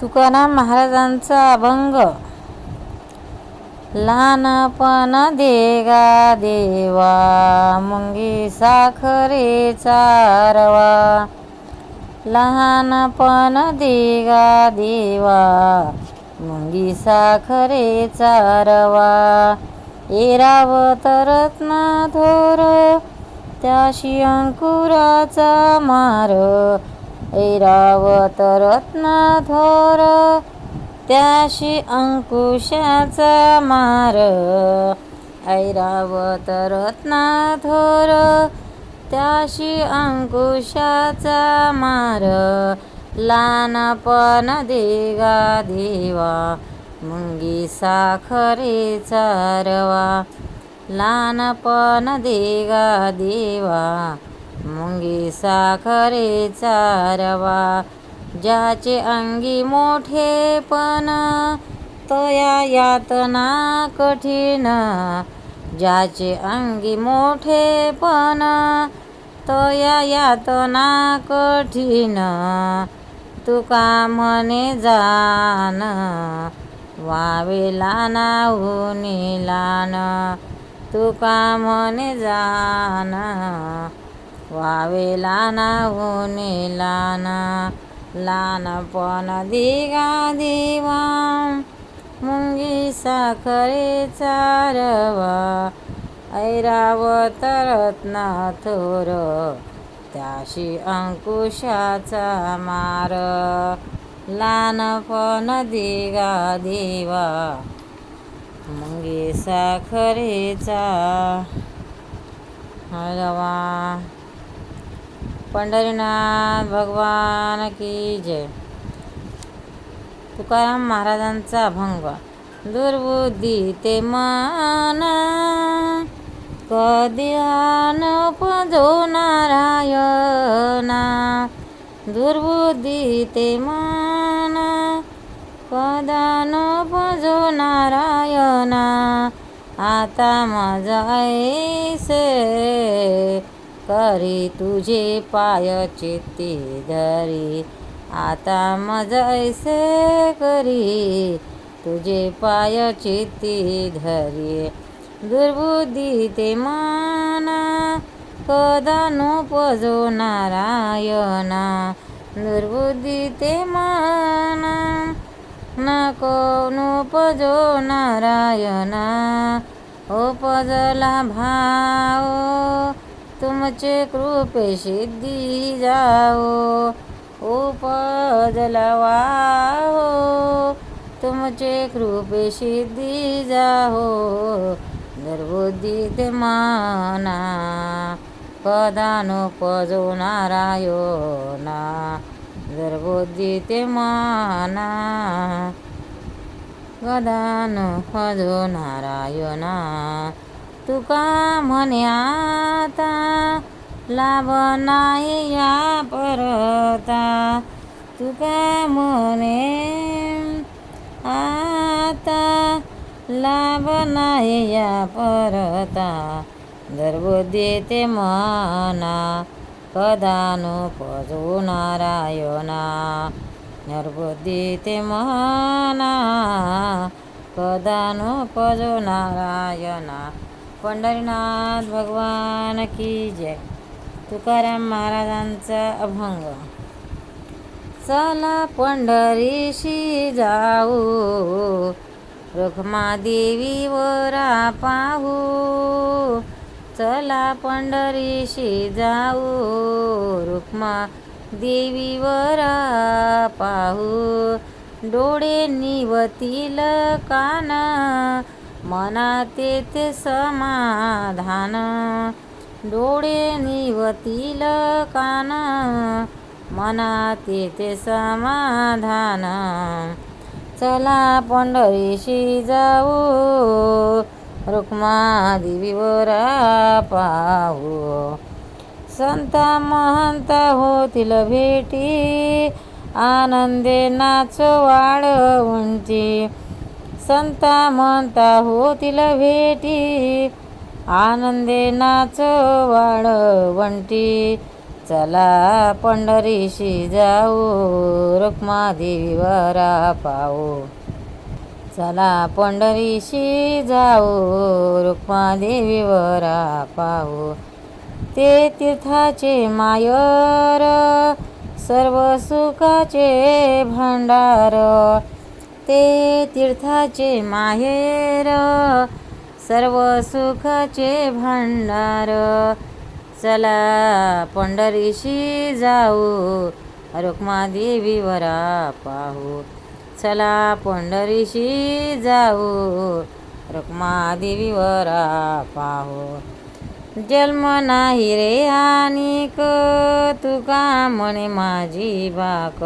तुकाराम महाराजांचा अभंग. लहानपण देगा देवा मुंगी साखरेचा रवा. लहानपण देगा देवा मुंगी साखरेचा रवा. एरावत रत्न थोर त्याशी अंकुराचा मार. ऐरावत रत्न त्याशी अंकुशाचा मार. ऐरावत रत्न त्याशी अंकुशाचा मार. लहानपण देगा देवा मुंगी साखरेचा रवा लहानपण देगा देवा मुंगी साखरेचा रवा ज्याचे अंगी मोठेपण तया यातना कठीण ज्याचे अंगी मोठेपण तया यातना कठीण तुका म्हणे जान वावेला नाऊनी लान तुका म्हणे जान वावेला नाऊनी लहानपण दिगा दिवा. मुंगी साखरे चारवा ऐरावत रत्ना थोर त्याशी अंकुशाचा मार. लहानपण दिगा देवा मुंगी साखरेचा रवा पंढरीनाथ भगवान की जय. तुकाराम महाराजांचा अभंग. दुर्बुद्धी ते मन. कध्यान पजो नारायणा दुर्बुद्धी ते मन. कदान पजो नारायणा आता मजा ऐसे करी तुझे पाय चित्ती धरी. आता मज ऐसे करी तुझे पाय चित्ती धरी. दुर्बुद्धी ते माना कदा पजो नारायणा दुर्बुद्धी ते माना नको पजो नारायणा उपजला भाव तुमचे कृपे सिद्धी जाओ उपजला हो तुमचे कृपे सिद्धी जाहो गर्भोदित ते माना पदानुपजो नारायणा गर्भोदित ते माना गदान नारायणा तुका म्हणे आता लाभ नाही या परता. तुका म्हणे आता लाभ नाही या परता. दरबुद्धी देते मना कदानु पजो नारायणा निर्बुद्धी ते मना कदानु पजो नारायणा पंढरीनाथ भगवान की जय. तुकाराम महाराजांचा अभंग. चला पंढरीशी जाऊ. रुक्मादेवी वरा पाहू. चला पंढरीशी जाऊ. रुक्मा देवीवरा पाहू. डोळे निवतील काना. मना येते समाधान. डोळे निवतील कान मना येते समाधान. चला पंढरीशी जाऊ रुक्मा देवीवरा पाहू. संत महंत होतील भेटी आनंदे नाच वाढ उंची. संत म्हणता होतील भेटी. आनंदे नाच वाढवंटी चला पंढरीशी जाऊ रुक्मादेवीवरा पाऊ चला पंढरीशी जाऊ रुक्मादेवीवरा पाऊ ते तीर्थाचे मायर सर्व सुखाचे भांडार. ते तीर्थाचे माहेर सर्व सुखाचे भांडार. चला पंढरीशी जाऊ रुक्मादेवीवरा पाहू. चला पंढरीशी जाऊ रुक्मादेवीवरा पाहू. जन्म नाही रे आणिक तुका म्हणे माझी बाक.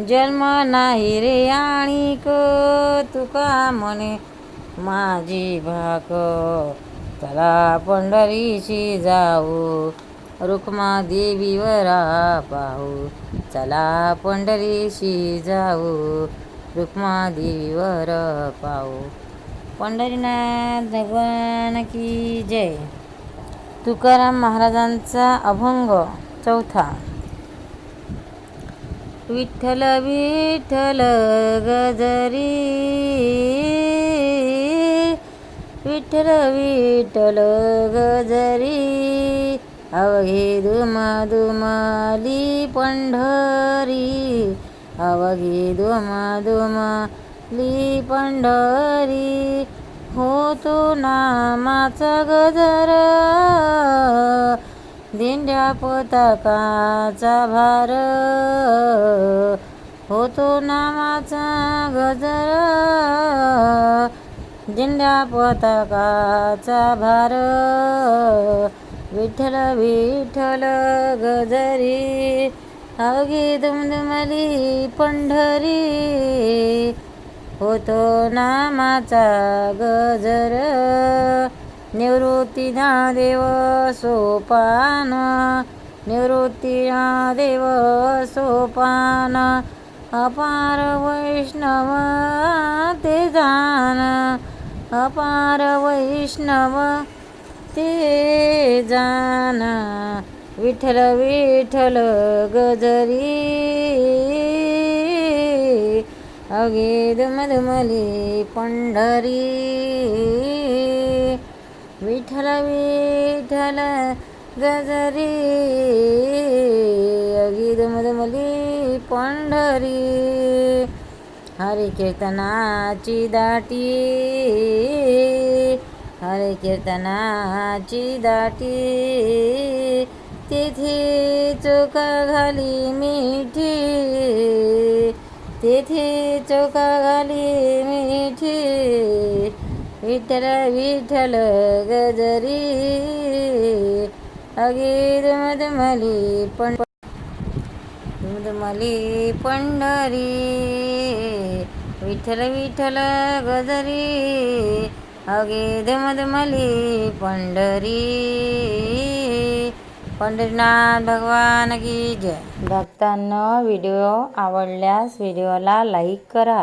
जन्म नाही रे आणिक तुका म्हणे माझी भाक. चला पंढरीशी जाऊ रुक्मादेवीवरा पाहू. चला पंढरीशी जाऊ रुक्मादेवीवर पाहू. पंढरीनाथ भगवान की जय. तुकाराम महाराजांचा अभंग चौथा. विठ्ठल विठ्ठल गजरी. विठ्ठल विठ्ठल गजरी. अवघे दुमा दुमाली पंढरी. अवघे दुमा दुमाली पंढरी. होतो नामाचा गजर. दिंड्या पताकाचा भार. होतो नामाचा गजर. दिंड्या पताकाचा भार. विठ्ठल विठ्ठल गजरी. अवघी दुमदुमली पंढरी. होतो नामाचा गजर. निवृत्तीना देव सोपान. निवृत्तीना देव सोपान. अपार वैष्णव ते जान. अपार वैष्णव ते जान. विठ्ठल विठ्ठल गजरी. अगे दुमधुमली पंढरी. विठ्ठल विठ्ठल गजरी अगी दमदमली पंढरी. हरे कीर्तनाची दाटी हरे कीर्तनाची दाटी. तेथे चोका घाली मिठी तेथे चोका घाली मिठी. विठ्ठल विठ्ठल गजरी अगे दुमदुमली पण दुमदुमली पंढरी विठ्ठल विठ्ठल गजरी अगे दुमदुमली पंढरी पंढरीनाथ भगवान की जय भक्तांनो व्हिडिओ आवडल्यास व्हिडिओला लाईक करा